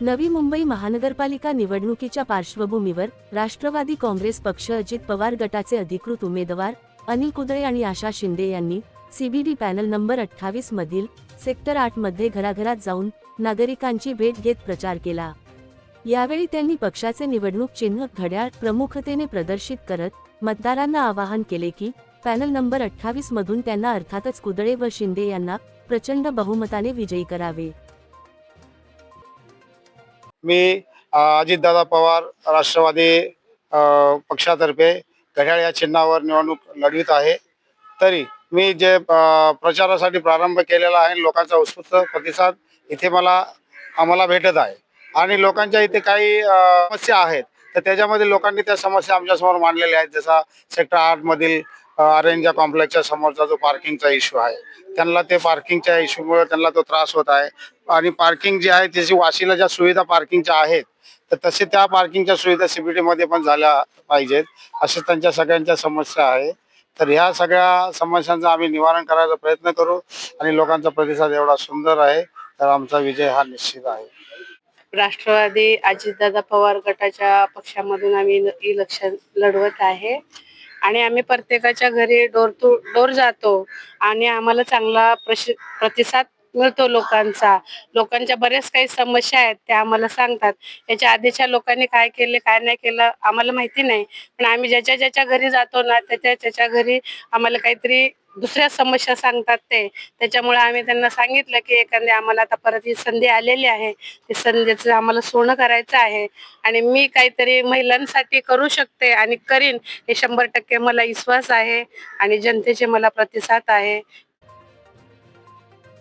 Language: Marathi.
नवी मुंबई महानगरपालिका निवडणुकीच्या पार्श्वभूमीवर राष्ट्रवादी काँग्रेस पक्ष अजित पवार गटाचे अधिकृत उमेदवार अनिल कुदळे आणि आशा शिंदे यांनी सीबीडी पॅनल नंबर अठ्ठावीस मधील सेक्टर आठमध्ये घराघरात जाऊन नागरिकांची भेट घेत प्रचार केला. यावेळी त्यांनी पक्षाचे निवडणूक चिन्ह घड्याळ प्रमुखतेने प्रदर्शित करत मतदारांना आवाहन केले की पॅनल नंबर अठ्ठावीस मधून त्यांना अर्थातच कुदळे व शिंदे यांना प्रचंड बहुमताने विजयी करावे. मी अजितदादा पवार राष्ट्रवादी पक्षातर्फे घड्याळ या चिन्हावर निवडणूक लढवित आहे. तरी मी जे प्रचारासाठी प्रारंभ केलेला आहे लोकांचा उत्स्फूर्त प्रतिसाद इथे मला आम्हाला भेटत आहे. आणि लोकांच्या इथे काही समस्या आहेत तर त्याच्यामध्ये लोकांनी त्या समस्या आमच्यासमोर मांडलेल्या आहेत. जसा सेक्टर आठमधील अरेंजा कॉम्प्लेक्सच्या समोरचा जो पार्किंगचा इश्यू आहे त्यांना ते पार्किंगच्या इश्यूमुळे त्यांना तो त्रास होत आहे. आणि पार्किंग जी आहे त्याची वाशीला ज्या सुविधा पार्किंगच्या आहेत तर तसे त्या पार्किंगच्या सुविधा सीबीटी मध्ये पण झाल्या पाहिजेत. अशा त्यांच्या सगळ्यांच्या समस्या आहे. तर ह्या सगळ्या समस्यांचं आम्ही निवारण करायचा प्रयत्न करू आणि लोकांचा प्रतिसाद एवढा सुंदर आहे तर आमचा विजय हा निश्चित आहे. राष्ट्रवादी अजितदादा पवार गटाच्या पक्षामधून आम्ही इलेक्शन लढवत आहे. आणि आम्ही प्रत्येकाच्या घरी डोर टू डोर जातो आणि आम्हाला चांगला प्रशि प्रतिसाद मिळतो लोकांचा. लोकांच्या बऱ्याच काही समस्या आहेत त्या आम्हाला सांगतात. याच्या आधीच्या लोकांनी काय केले काय नाही केलं आम्हाला माहिती नाही. पण आम्ही ज्याच्या ज्याच्या घरी जातो ना त्याच्या त्याच्या घरी आम्हाला काहीतरी दुसऱ्या समस्या सांगतात ते. त्याच्यामुळे आम्ही त्यांना सांगितलं की एखादी आम्हाला आता परत ही संधी आलेली आहे. ते संधीचं आम्हाला सोनं करायचं आहे. आणि मी काहीतरी महिलांसाठी करू शकते आणि करीन. हे शंभर टक्के मला विश्वास आहे आणि जनतेचे मला प्रतिसाद आहे.